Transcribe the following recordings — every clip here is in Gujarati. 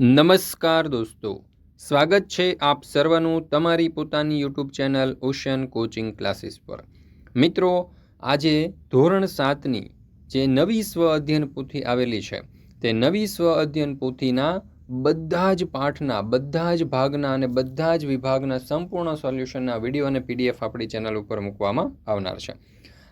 નમસ્કાર દોસ્તો. સ્વાગત છે આપ સર્વનું તમારી પોતાની YouTube channel ocean coaching classes પર. મિત્રો, આજે ધોરણ સાતની જે નવી સ્વ અધ્યયન પોથી આવેલી છે, તે નવી સ્વ અધ્યયન પોથીના બધા જ પાઠના, બધા જ ભાગના અને બધા જ વિભાગના સંપૂર્ણ સોલ્યુશનના વીડિયો અને પીડીએફ આપણી ચેનલ ઉપર મૂકવામાં આવનાર છે.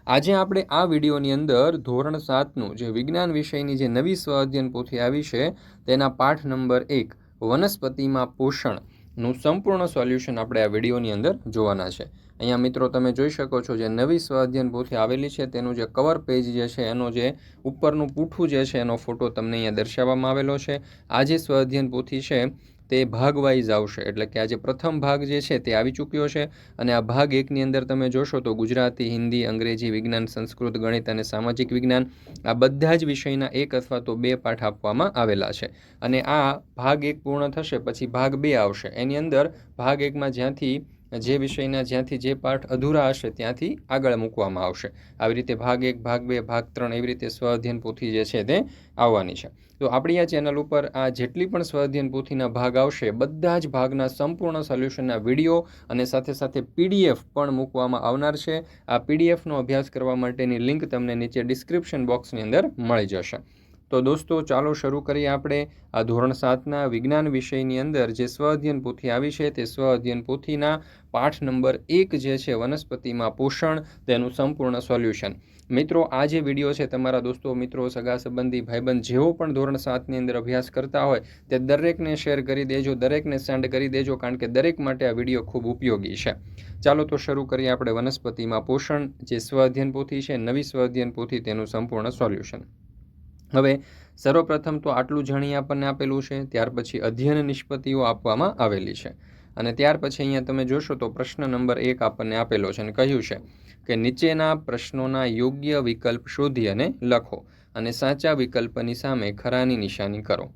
આજે આપણે આ વિડીયોની અંદર ધોરણ સાતનું જે વિજ્ઞાન વિષયની જે નવી સ્વ અધ્યયન પોથી આવી છે, તેના પાઠ નંબર એક, વનસ્પતિમાં પોષણનું સંપૂર્ણ સોલ્યુશન આપણે આ વિડીયોની અંદર જોવાના છે. અહીંયા મિત્રો તમે જોઈ શકો છો જે નવી સ્વ અધ્યયન પોથી આવેલી છે, તેનું જે કવર પેજ જે છે, એનો જે ઉપરનું પૂઠું જે છે, એનો ફોટો તમને અહીંયા દર્શાવવામાં આવેલો છે. આ જે સ્વ અધ્યયન પોથી છે તે ભાગ વાઇઝ આવશે. એટલે કે આજે પ્રથમ ભાગ જે છે તે આવી ચૂક્યો છે. અને આ ભાગ એકની અંદર તમે જોશો તો ગુજરાતી, હિન્દી, અંગ્રેજી, વિજ્ઞાન, સંસ્કૃત, ગણિત અને સામાજિક વિજ્ઞાન આ બધા જ વિષયના એક અથવા તો બે પાઠ આપવામાં આવેલા છે. અને આ ભાગ એક પૂર્ણ થશે, પછી ભાગ બે આવશે. એની અંદર ભાગ એકમાં જ્યાંથી જે વિષયના જ્યાંથી જે પાઠ અધૂરા હશે ત્યાંથી આગળ મૂકવામાં આવશે. આવી રીતે ભાગ એક, ભાગ બે, ભાગ ત્રણ એવી રીતે સ્વ અધ્યયન પોથી જે છે તે આવવાની છે. તો આપણી આ ચેનલ ઉપર આ જેટલી પણ સ્વઅધ્યયન પોથીના ભાગ આવશે, બધા જ ભાગના સંપૂર્ણ સોલ્યુશનના વીડિયો અને સાથે સાથે પીડીએફ પણ મૂકવામાં આવનાર છે. આ પીડીએફનો અભ્યાસ કરવા માટેની લિંક તમને નીચે ડિસ્ક્રિપ્શન બોક્સની અંદર મળી જશે. તો દોસ્તો, ચાલો શરૂ કરીએ આપણે. આ ધોરણ સાતના વિજ્ઞાન વિષયની અંદર જે સ્વ અધ્યયન પોથી આવી છે, તે સ્વ અધ્યયન પોથીના પાઠ નંબર એક જે છે, વનસ્પતિમાં પોષણ, તેનું સંપૂર્ણ સોલ્યુશન. મિત્રો, આ જે વીડિયો છે, તમારા દોસ્તો, મિત્રો, સગા સંબંધી, ભાઈબંધ, જેઓ પણ ધોરણ સાતની અંદર અભ્યાસ કરતા હોય, તે દરેકને શેર કરી દેજો, દરેકને સેન્ડ કરી દેજો, કારણ કે દરેક માટે આ વીડિયો ખૂબ ઉપયોગી છે. ચાલો તો શરૂ કરીએ આપણે વનસ્પતિમાં પોષણ, જે સ્વ અધ્યયન પોથી છે, નવી સ્વ અધ્યયન પોથી, તેનું સંપૂર્ણ સોલ્યુશન. હવે સર્વપ્રથમ તો આટલું જાણી આપણને આપેલું છે, ત્યાર પછી અધ્યયન નિષ્પત્તિઓ આપવામાં આવેલી છે. અને ત્યાર પછી અહીંયા તમે જોશો તો પ્રશ્ન નંબર એક આપણને આપેલો છે અને કહ્યું છે કે નીચેના પ્રશ્નોના યોગ્ય વિકલ્પ શોધી અને લખો અને સાચા વિકલ્પની સામે ખરાની નિશાની કરો.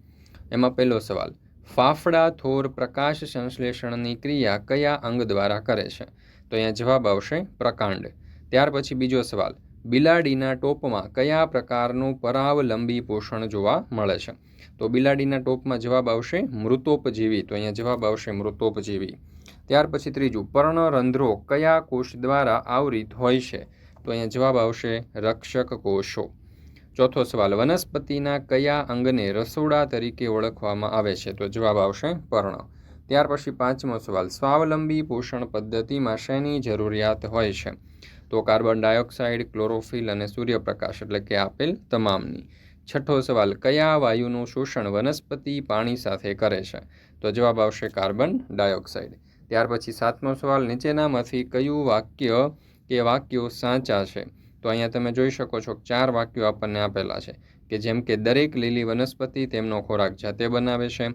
એમાં પહેલો સવાલ, ફાફડા થોર પ્રકાશ સંશ્લેષણની ક્રિયા કયા અંગ દ્વારા કરે છે? તો અહીંયા જવાબ આવશે પ્રકાંડ. ત્યાર પછી બીજો સવાલ બિલાડીના ટોપમાં કયા પ્રકારનું પરાવલંબી પોષણ જોવા મળે છે? તો બિલાડીના ટોપમાં જવાબ આવશે મૃતોપજીવી. તો અહીંયા જવાબ આવશે મૃતોપજીવી. ત્યાર પછી ત્રીજું, પર્ણરંધ્રો કયા કોષ દ્વારા આવરિત હોય છે? તો અહીંયા જવાબ આવશે રક્ષક કોષો. ચોથો સવાલ, વનસ્પતિના કયા અંગને રસોડા તરીકે ઓળખવામાં આવે છે? તો જવાબ આવશે પર્ણ. ત્યાર પછી પાંચમો સવાલ, સ્વાવલંબી પોષણ પદ્ધતિમાં શેની જરૂરિયાત હોય છે? તો કાર્બન ડાયોક્સાઇડ, ક્લોરોફિલ અને સૂર્યપ્રકાશ એટલે કે આપેલ તમામની. છઠ્ઠો સવાલ, કયા વાયુનું શોષણ વનસ્પતિ પાણી સાથે કરે છે? તો જવાબ આવશે કાર્બન ડાયોક્સાઇડ. ત્યાર પછી સાતમો સવાલ, નીચેનામાંથી કયું વાક્ય કે વાક્યો સાચા છે? તો અહીંયા તમે જોઈ શકો છો ચાર વાક્યો આપણને આપેલા છે, કે જેમ કે દરેક લીલી વનસ્પતિ તેમનો ખોરાક જાતે બનાવે છે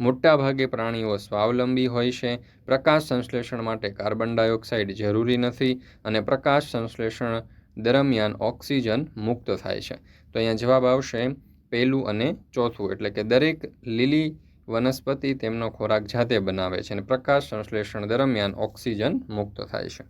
મોટાભાગે પ્રાણીઓ સ્વાવલંબી હોય છે. પ્રકાશ સંશ્લેષણ માટે કાર્બન ડાયોક્સાઇડ જરૂરી નથી અને પ્રકાશ સંશ્લેષણ દરમિયાન ઓક્સિજન મુક્ત થાય છે. તો અહીંયા જવાબ આવશે પહેલું અને ચોથું, એટલે કે દરેક લીલી વનસ્પતિ તેમનો ખોરાક જાતે બનાવે છે અને પ્રકાશ સંશ્લેષણ દરમિયાન ઓક્સિજન મુક્ત થાય છે.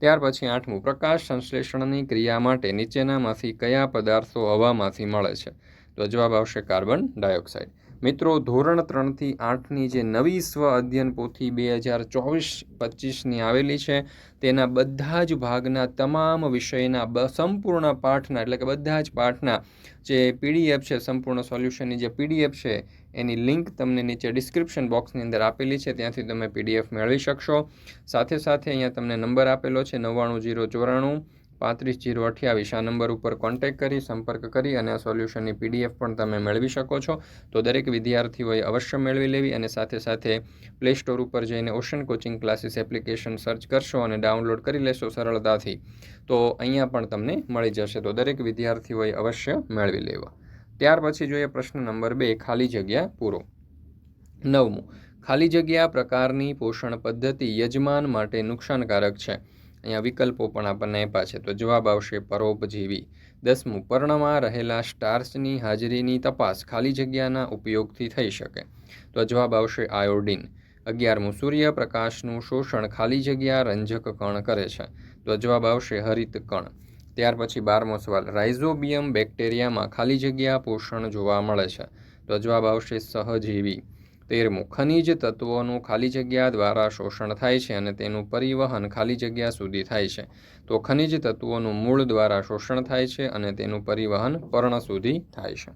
ત્યાર પછી આઠમું, પ્રકાશ સંશ્લેષણની ક્રિયા માટે નીચેનામાંથી કયા પદાર્થો હવામાંથી મળે છે? તો જવાબ આવશે કાર્બન ડાયોક્સાઇડ. મિત્રો, ધોરણ ત્રણથી આઠની જે નવી સ્વ અધ્યયન પોથી બે હજાર ચોવીસ પચીસની આવેલી છે, તેના બધા જ ભાગના તમામ વિષયના સંપૂર્ણ પાઠના, એટલે કે બધા જ પાઠના જે પીડીએફ છે, સંપૂર્ણ સોલ્યુશનની જે પીડીએફ છે, એની લિંક તમને નીચે ડિસ્ક્રિપ્શન બોક્સની અંદર આપેલી છે, ત્યાંથી તમે પીડીએફ મેળવી શકશો. સાથે સાથે અહીંયા તમને નંબર આપેલો છે, નવ્વાણું જીરો ચોરાણું પાંત્રીસ જીરો અઠ્યાવીસ. આ નંબર ઉપર કોન્ટેક કરી, સંપર્ક કરી અને આ સોલ્યુશનની પીડીએફ પણ તમે મેળવી શકો છો. તો દરેક વિદ્યાર્થીઓએ અવશ્ય મેળવી લેવી અને સાથે સાથે પ્લે સ્ટોર ઉપર જઈને ocean coaching classes application search કરશો અને ડાઉનલોડ કરી લેશો સરળતાથી. તો અહીંયા પણ તમને મળી જશે. તો દરેક વિદ્યાર્થીઓએ અવશ્ય મેળવી લેવા. ત્યાર પછી જોઈએ પ્રશ્ન નંબર બે, ખાલી જગ્યા પૂરો. નવમું, ખાલી જગ્યા પ્રકારની પોષણ પદ્ધતિ યજમાન માટે નુકસાનકારક છે. અહીંયા વિકલ્પો પણ આપણને આપ્યા છે. તો જવાબ આવશે પરોપજીવી. દસમું, પર્ણમાં રહેલા સ્ટાર્ચની હાજરીની તપાસ ખાલી જગ્યાના ઉપયોગથી થઈ શકે. તો જવાબ આવશે આયોડિન. અગિયારમું, સૂર્યપ્રકાશનું શોષણ ખાલી જગ્યા રંજક કણ કરે છે. તો જવાબ આવશે હરિત કણ. ત્યાર પછી બારમો સવાલ, રાઇઝોબિયમ બેક્ટેરિયામાં ખાલી જગ્યા પોષણ જોવા મળે છે. તો જવાબ આવશે સહજીવી. તેરમું ખનિજ તત્વોનું ખાલી જગ્યા દ્વારા શોષણ થાય છે અને તેનું પરિવહન ખાલી જગ્યા સુધી થાય છે. તો ખનિજ તત્વોનું મૂળ દ્વારા શોષણ થાય છે અને તેનું પરિવહન પર્ણ સુધી થાય છે.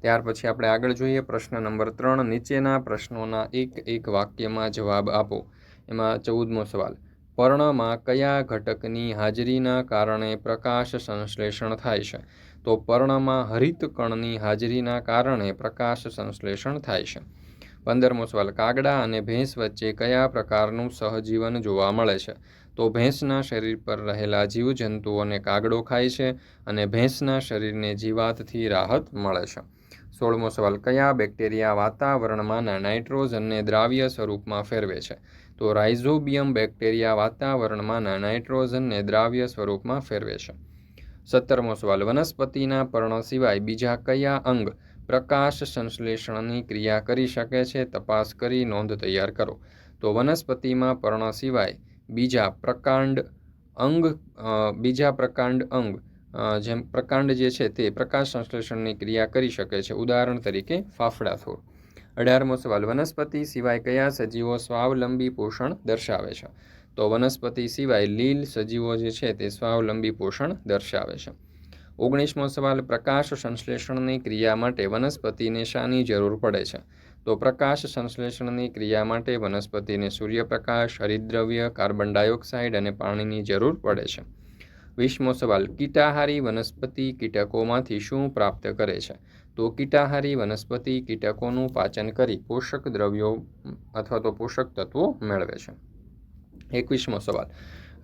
ત્યાર પછી આપણે આગળ જોઈએ પ્રશ્ન નંબર ત્રણ, નીચેના પ્રશ્નોના એક એક વાક્યમાં જવાબ આપો. એમાં ચૌદમો સવાલ. પર્ણમાં કયા ઘટકની હાજરીના કારણે પ્રકાશ સંશ્લેષણ થાય છે? તો પર્ણમાં હરિત કણની હાજરીના કારણે પ્રકાશ સંશ્લેષણ થાય છે. પંદરમો સવાલ કાગડા અને ભેંસ વચ્ચે કયા પ્રકારનું સહજીવન જોવા મળે છે? તો ભેંસના શરીર પર રહેલા જીવજંતુઓને કાગડો ખાય છે અને ભેંસના શરીરને જીવાતથી રાહત મળે છે. સોળમો સવાલ કયા બેક્ટેરિયા વાતાવરણમાંના નાઇટ્રોજનને દ્રાવ્ય સ્વરૂપમાં ફેરવે છે? તો રાઇઝોબિયમ બેક્ટેરિયા વાતાવરણમાંના નાઇટ્રોજનને દ્રાવ્ય સ્વરૂપમાં ફેરવે છે. સત્તરમો સવાલ વનસ્પતિના પર્ણ સિવાય બીજા કયા અંગ પ્રકાશ સંશ્લેષણની ક્રિયા કરી શકે છે, તપાસ કરી નોંધ તૈયાર કરો. તો વનસ્પતિમાં પર્ણ સિવાય બીજા પ્રકાંડ અંગ બીજા પ્રકાંડ અંગ જેમ પ્રકાંડ જે છે તે પ્રકાશ સંશ્લેષણની ક્રિયા કરી શકે છે. ઉદાહરણ તરીકે ફાફડા થોર. અઢારમો સવાલ. વનસ્પતિ સિવાય કયા સજીવો સ્વાવલંબી પોષણ દર્શાવે છે? તો વનસ્પતિ સિવાય લીલ સજીવો જે છે તે સ્વાવલંબી પોષણ દર્શાવે છે. ઓગણીસમો સવાલ, પ્રકાશ સંશ્લેષણની ક્રિયા માટે વનસ્પતિને શાની જરૂર પડે છે. તો પ્રકાશ સંશ્લેષણની ક્રિયા માટે વનસ્પતિને સૂર્યપ્રકાશ, હરિદ્રવ્ય, કાર્બન ડાયોક્સાઇડ અને પાણીની જરૂર પડે છે. વીસમો સવાલ, કીટાહારી વનસ્પતિ કીટકોમાંથી શું પ્રાપ્ત કરે છે? તો કીટાહારી વનસ્પતિ કીટકોનું પાચન કરી પોષક દ્રવ્યો અથવા તો પોષક તત્વો મેળવે છે. એકવીસમો સવાલ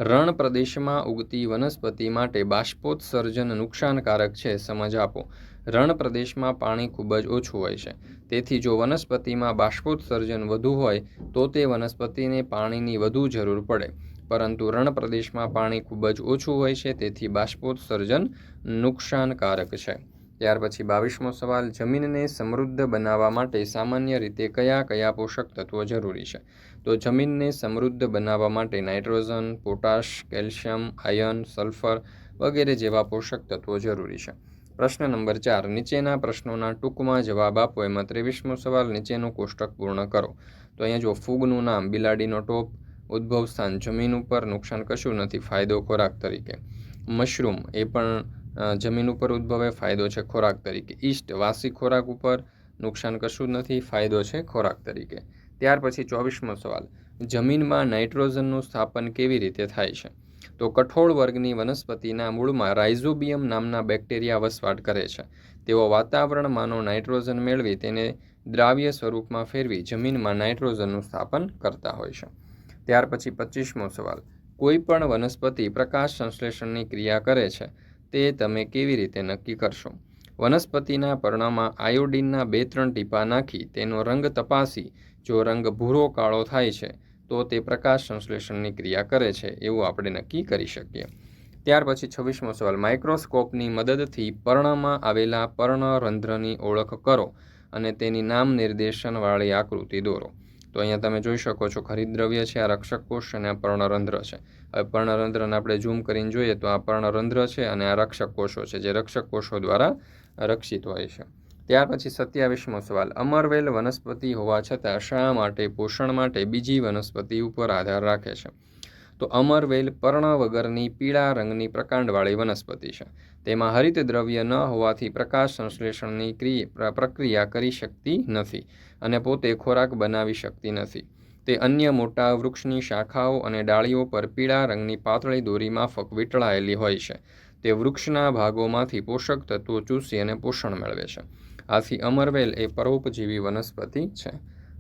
રણ પ્રદેશમાં ઉગતી વનસ્પતિ માટે બાષ્પોત્સર્જન નુકસાનકારક છે, સમજ આપો. રણ પ્રદેશમાં પાણી ખૂબ જ ઓછું હોય છે. તેથી જો વનસ્પતિમાં બાષ્પોત્સર્જન વધુ હોય, તો તે વનસ્પતિને પાણીની વધુ જરૂર પડે. પરંતુ રણ પ્રદેશમાં પાણી ખૂબ જ ઓછું હોય છે, તેથી બાષ્પોત્સર્જન નુકસાનકારક છે. ત્યાર પછી બાવીસમો સવાલ, જમીનને સમૃદ્ધ બનાવવા માટે સામાન્ય રીતે કયા કયા પોષક તત્વો જરૂરી છે? તો જમીનને સમૃદ્ધ બનાવવા માટે nitrogen, potash, calcium iron sulphur વગેરે જેવા પોષક તત્વો જરૂરી છે. પ્રશ્ન નંબર ચાર, નીચેના પ્રશ્નોના ટૂંકમાં જવાબ આપો. એમાં ત્રેવીસમો સવાલ, નીચેનું કોષ્ટક પૂર્ણ કરો. તો અહીંયા જો ફૂગનું નામ, બિલાડીનો ટોપ ઉદ્ભવ સ્થાન જમીન ઉપર નુકસાન કશું નથી, ફાયદો ખોરાક તરીકે. મશરૂમ, એ પણ જમીન ઉપર ઉદ્ભવે ફાયદો છે ખોરાક તરીકે. ઈસ્ટ વાસી ખોરાક ઉપર નુકસાન કશું જ નથી, ફાયદો છે ખોરાક તરીકે. ત્યાર પછી ચોવીસમો સવાલ. જમીનમાં નાઇટ્રોજનનું સ્થાપન કેવી રીતે થાય છે? તો કઠોળ વર્ગની વનસ્પતિના મૂળમાં રાઇઝોબિયમ નામના બેક્ટેરિયા વસવાટ કરે છે. તેઓ વાતાવરણમાંનો નાઇટ્રોજન મેળવી તેને દ્રાવ્ય સ્વરૂપમાં ફેરવી જમીનમાં નાઇટ્રોજનનું સ્થાપન કરતા હોય છે. ત્યાર પછી પચીસમો સવાલ. કોઈ પણ વનસ્પતિ પ્રકાશ સંશ્લેષણની ક્રિયા કરે છે. તે તમે કેવી રીતે નક્કી કરશો? વનસ્પતિના પર્ણમાં આયોડિનના બે ત્રણ ટીપા નાખી તેનો રંગ તપાસી. જો રંગ ભૂરો કાળો થાય છે, તો તે પ્રકાશ સંશ્લેષણની ક્રિયા કરે છે, એવું આપણે નક્કી કરી શકીએ. ત્યાર પછી છવ્વીસમો સવાલ. માઇક્રોસ્કોપની મદદથી પર્ણમાં આવેલા પર્ણરંધ્રની ઓળખ કરો અને તેની નામ નિર્દેશનવાળી આકૃતિ દોરો. તો અહીંયા તમે જોઈ શકો છો ખરીદ્રવ્ય છે, આ રક્ષક કોષ અને આ પર્ણરંધ્ર છે. હવે પર્ણરંધ્રને આપણે ઝૂમ કરીને જોઈએ તો આ પર્ણરંધ્ર છે અને આ રક્ષક કોષો છે, જે રક્ષક કોષો દ્વારા રક્ષિત હોય છે. ત્યાર પછી સત્યાવીસમો સવાલ. અમરવેલ વનસ્પતિ હોવા છતાં શા માટે, પોષણ માટે બીજી વનસ્પતિ ઉપર આધાર રાખે છે? તો અમરવેલ પર્ણ વગરની પીળા રંગની પ્રકાંડવાળી વનસ્પતિ છે. તેમાં હરિત દ્રવ્ય ન હોવાથી પ્રકાશ સંશ્લેષણની પ્રક્રિયા કરી શકતી નથી અને પોતે ખોરાક બનાવી શકતી નથી. તે અન્ય મોટા વૃક્ષની શાખાઓ અને ડાળીઓ પર પીળા રંગની પાતળી દોરી માફક વીંટળાયેલી હોય છે. તે વૃક્ષના ભાગોમાંથી પોષક તત્વો ચૂસી અને પોષણ મેળવે છે. આથી અમરવેલ એ પરોપજીવી વનસ્પતિ છે.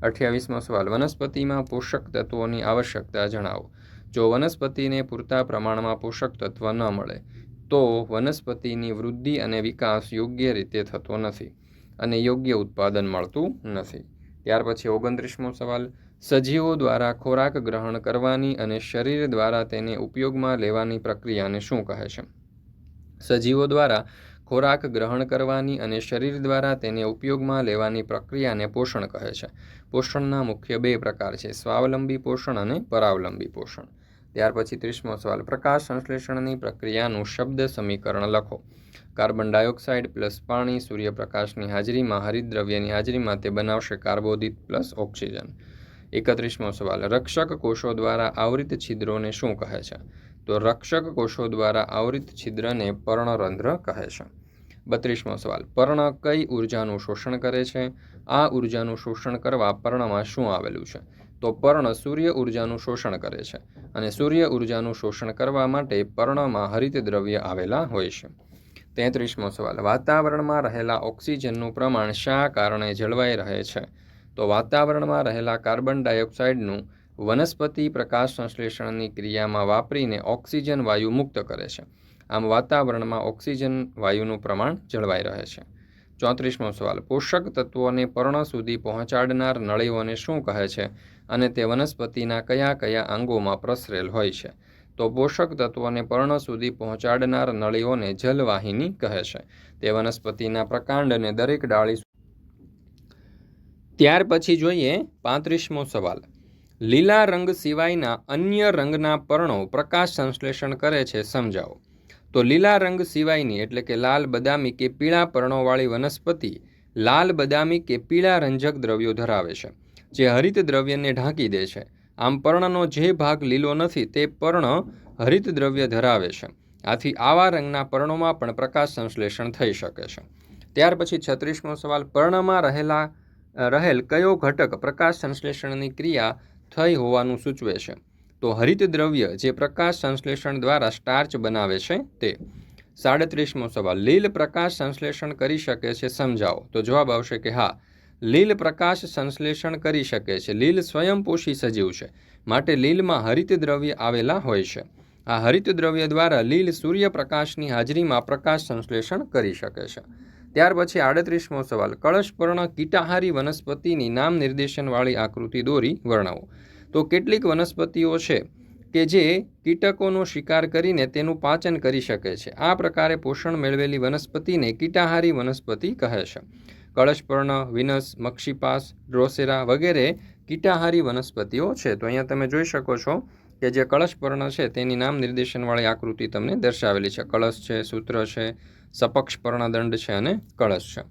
અઠ્યાવીસમો સવાલ. વનસ્પતિમાં પોષક તત્વોની આવશ્યકતા જણાવો. જો વનસ્પતિને પૂરતા પ્રમાણમાં પોષક તત્વ ન મળે, તો વનસ્પતિની વૃદ્ધિ અને વિકાસ યોગ્ય રીતે થતો નથી અને યોગ્ય ઉત્પાદન મળતું નથી. ત્યાર પછી ઓગણત્રીસમો સવાલ, સજીવો દ્વારા ખોરાક ગ્રહણ કરવાની અને શરીર દ્વારા તેને ઉપયોગમાં લેવાની પ્રક્રિયાને શું કહે છે? સજીવો દ્વારા ખોરાક ગ્રહણ કરવાની અને શરીર દ્વારા તેને ઉપયોગમાં લેવાની પ્રક્રિયાને પોષણ કહે છે. પોષણના મુખ્ય બે પ્રકાર છે, સ્વાવલંબી પોષણ અને પરાવલંબી પોષણ. ત્યાર પછી ત્રીસમો સવાલ, પ્રકાશ સંશ્લેષણની પ્રક્રિયાનું શબ્દ સમીકરણ લખો. કાર્બન ડાયોક્સાઇડ પ્લસ પાણી સૂર્યપ્રકાશની હાજરીમાં હરિતદ્રવ્યની હાજરીમાં તે બનાવશે કાર્બોદિત પ્લસ ઓક્સિજન. એકત્રીસમો સવાલ, રક્ષક કોષો દ્વારા આવૃત છિદ્રોને શું કહે છે? તો રક્ષક કોષો દ્વારા આવૃત છિદ્રને પર્ણરંધ્ર કહે છે. બત્રીસમો સવાલ, પર્ણ કઈ ઉર્જાનું શોષણ કરે છે? આ ઉર્જાનું શોષણ કરવા પર્ણમાં શું આવેલું છે? તો પર્ણ સૂર્ય ઉર્જાનું શોષણ કરે છે અને સૂર્ય ઉર્જાનું શોષણ કરવા માટે પર્ણમાં હરિત દ્રવ્ય આવેલા હોય છે. તેત્રીસમો સવાલ. વાતાવરણમાં રહેલા ઓક્સિજનનું પ્રમાણ શા કારણે જળવાઈ રહે છે? તો વાતાવરણમાં રહેલા કાર્બન ડાયોક્સાઇડનું વનસ્પતિ પ્રકાશ સંશ્લેષણની ક્રિયામાં વાપરીને ઓક્સિજન વાયુ મુક્ત કરે છે. આમ વાતાવરણમાં ઓક્સિજન વાયુનું પ્રમાણ જળવાઈ રહે છે. ચોત્રીસમો સવાલ. પોષક તત્વોને પર્ણ સુધી પહોંચાડનાર નળીઓને શું કહે છે? અને તે વનસ્પતિના કયા કયા અંગોમાં પ્રસરેલ હોય છે? તો પોષક તત્વોને પર્ણ સુધી પહોંચાડનાર નળીઓને જલવાહિની કહે છે. તે વનસ્પતિના પ્રકાંડને દરેક ડાળી ત્યાર પછી જોઈએ પાંત્રીસમો સવાલ. લીલા રંગ સિવાયના અન્ય રંગના પર્ણો પ્રકાશ સંશ્લેષણ કરે છે સમજાવો. તો લીલા રંગ સિવાયની એટલે કે લાલ બદામી કે પીળા પર્ણોવાળી વનસ્પતિ લાલ બદામી કે પીળા રંજક દ્રવ્યો ધરાવે છે, જે હરિત દ્રવ્યને ઢાંકી દે છે. આમ પર્ણનો જે ભાગ લીલો નથી તે પર્ણ હરિત દ્રવ્ય ધરાવે છે. આથી આવા રંગના પર્ણોમાં પણ પ્રકાશ સંશ્લેષણ થઈ શકે છે. ત્યાર પછી છત્રીસમો સવાલ, પર્ણમાં રહેલા રહેલ કયો ઘટક પ્રકાશ સંશ્લેષણની ક્રિયા થઈ હોવાનું સૂચવે છે? તો હરિત દ્રવ્ય જે પ્રકાશ સંશ્લેષણ દ્વારા સ્ટાર્ચ બનાવે છે તે સાડત્રીસમો સવાલ. લીલ પ્રકાશ સંશ્લેષણ કરી શકે છે, સમજાવો. તો જવાબ આવશે કે હા, લીલ પ્રકાશ સંશ્લેષણ કરી શકે છે. લીલ સ્વયંપોષી સજીવ છે, માટે લીલમાં હરિત દ્રવ્ય આવેલા હોય છે. આ હરિત દ્રવ્ય દ્વારા લીલ સૂર્યપ્રકાશની હાજરીમાં પ્રકાશ સંશ્લેષણ કરી શકે છે. ત્યાર પછી આડત્રીસમો સવાલ. કળશપર્ણ કીટાહારી વનસ્પતિની નામ નિર્દેશનવાળી આકૃતિ દોરી વર્ણવો. તો કેટલીક વનસ્પતિઓ છે કે જે કીટકોનો શિકાર કરીને તેનું પાચન કરી શકે છે. આ પ્રકારે પોષણ મેળવેલી વનસ્પતિને કીટાહારી વનસ્પતિ કહે છે. કળશપર્ણ વિનસ, મક્ષીપાસ, ડ્રોસેરા વગેરે કીટાહારી વનસ્પતિઓ છે. તો અહીંયા તમે જોઈ શકો છો કે જે કળશપર્ણ છે તેની નામ નિર્દેશનવાળી આકૃતિ તમને દર્શાવેલી છે. કળશ છે, સૂત્ર છે, સપક્ષ પર્ણદંડ છે અને કળશ છે.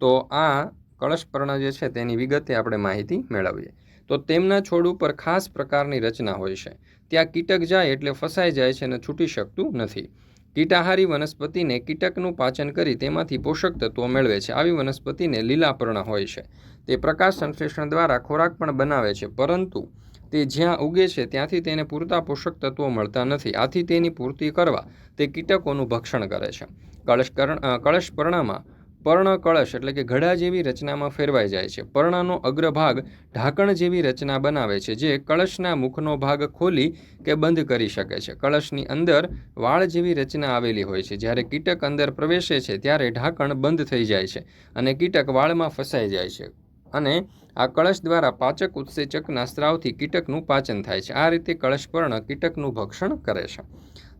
તો આ કળશપર્ણ જે છે તેની વિગતે આપણે માહિતી મેળવીએ. તો તેમના છોડ ઉપર ખાસ પ્રકારની રચના હોય છે. ત્યાં કીટક જાય એટલે ફસાઈ જાય છે અને છૂટી શકતું નથી. કીટાહારી વનસ્પતિને કીટકનું પાચન કરી તેમાંથી પોષક તત્વો મેળવે છે. આવી વનસ્પતિને લીલાપર્ણ હોય છે. તે પ્રકાશ સંશ્લેષણ દ્વારા ખોરાક પણ બનાવે છે, પરંતુ તે જ્યાં ઉગે છે ત્યાંથી તેને પૂરતા પોષક તત્વો મળતા નથી. આથી તેની પૂર્તિ કરવા તે કીટકોનું ભક્ષણ કરે છે. કળશ કળશ પર્ણમાં પર્ણ કળશ એટલે કે ઘડા જેવી રચનામાં ફેરવાઈ જાય છે. પર્ણનો અગ્રભાગ ઢાંકણ જેવી રચના બનાવે છે, જે કળશના મુખનો ભાગ ખોલી કે બંધ કરી શકે છે. કળશની અંદર વાળ જેવી રચના આવેલી હોય છે. જ્યારે કીટક અંદર પ્રવેશે છે, ત્યારે ઢાંકણ બંધ થઈ જાય છે અને કીટક વાળમાં ફસાઈ જાય છે. અને આ કળશ દ્વારા પાચક ઉત્સેચકના સ્ત્રાવથી કીટકનું પાચન થાય છે. આ રીતે કળશ પર્ણ કીટકનું ભક્ષણ કરે છે.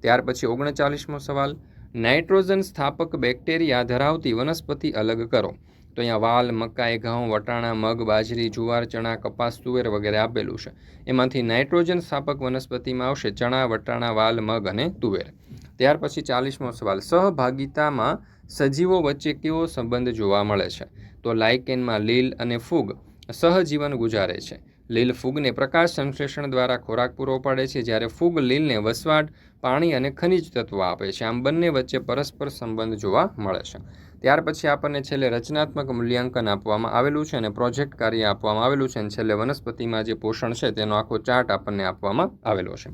ત્યાર પછી ઓગણચાલીસમો સવાલ. નાઇટ્રોજન સ્થાપક બેક્ટેરિયા ધરાવતી વનસ્પતિ અલગ કરો. તો અહીંયા વાલ, મકાઈ, ઘઉં, વટાણા, મગ, બાજરી, જુવાર, ચણા, કપાસ, તુવેર વગેરે આપેલું છે. એમાંથી નાઇટ્રોજન સ્થાપક વનસ્પતિમાં આવશે ચણા, વટાણા, વાલ, મગ અને તુવેર. ત્યાર પછી ચાલીસમો સવાલ, સહભાગિતામાં સજીવો વચ્ચે કેવો સંબંધ જોવા મળે છે? તો લાઇકેનમાં લીલ અને ફૂગ સહજીવન ગુજારે છે. લીલ ફૂગને પ્રકાશ સંશ્લેષણ દ્વારા ખોરાક પૂરો પાડે છે. જ્યારે ફૂગ લીલને વસવાટ પાણી અને ખનિજ તત્વો આપે છે. આમ બંને વચ્ચે પરસ્પર સંબંધ જોવા મળે છે. ત્યાર પછી આપણને છેલ્લે રચનાત્મક મૂલ્યાંકન આપવામાં આવેલું છે અને પ્રોજેક્ટ કાર્ય આપવામાં આવેલું છે અને છેલ્લે વનસ્પતિમાં જે પોષણ છે તેનો આખો ચાર્ટ આપણને આપવામાં આવેલો છે.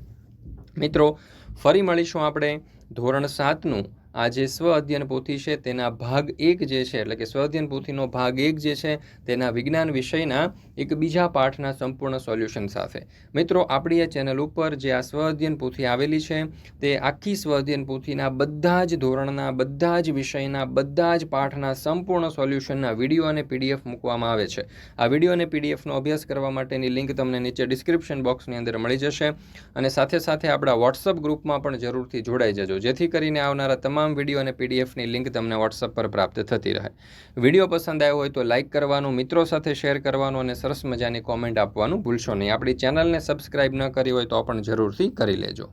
મિત્રો, ફરી મળીશું આપણે ધોરણ સાતનું. આ જે સ્વ અધ્યયન પોથી છે તેના ભાગ એક જે છે, એટલે કે સ્વ અધ્યયન પોથીનો ભાગ એક જે છે તેના વિજ્ઞાન વિષયના એક બીજા પાઠના સંપૂર્ણ સોલ્યુશન સાથે. મિત્રો, આપણી આ ચેનલ ઉપર જે આ સ્વ અધ્યયન પોથી આવેલી છે, તે આખી સ્વ અધ્યયન પોથીના બધા જ ધોરણના, બધા જ વિષયના, બધા જ પાઠના સંપૂર્ણ સોલ્યુશનના વીડિયો અને પીડીએફ મૂકવામાં આવે છે. આ વીડિયો અને પીડીએફનો અભ્યાસ કરવા માટેની લિંક તમને નીચે ડિસ્ક્રિપ્શન બોક્સની અંદર મળી જશે અને સાથે સાથે આપણા વોટ્સઅપ ગ્રુપમાં પણ જરૂરથી જોડાઈ જજો, જેથી કરીને આવનારા તમામ વીડિયો અને પીડીએફની લિંક તમને વોટ્સઅપ પર પ્રાપ્ત થતી રહે. વીડિયો પસંદ આવ્યો હોય તો લાઇક કરવાનું, મિત્રો સાથે શેર કરવાનું અને સરસ મજાની કોમેન્ટ આપવાનું ભૂલશો નહીં. આપણી ચેનલને સબસ્ક્રાઇબ ન કરી હોય તો પણ જરૂરથી કરી લેજો.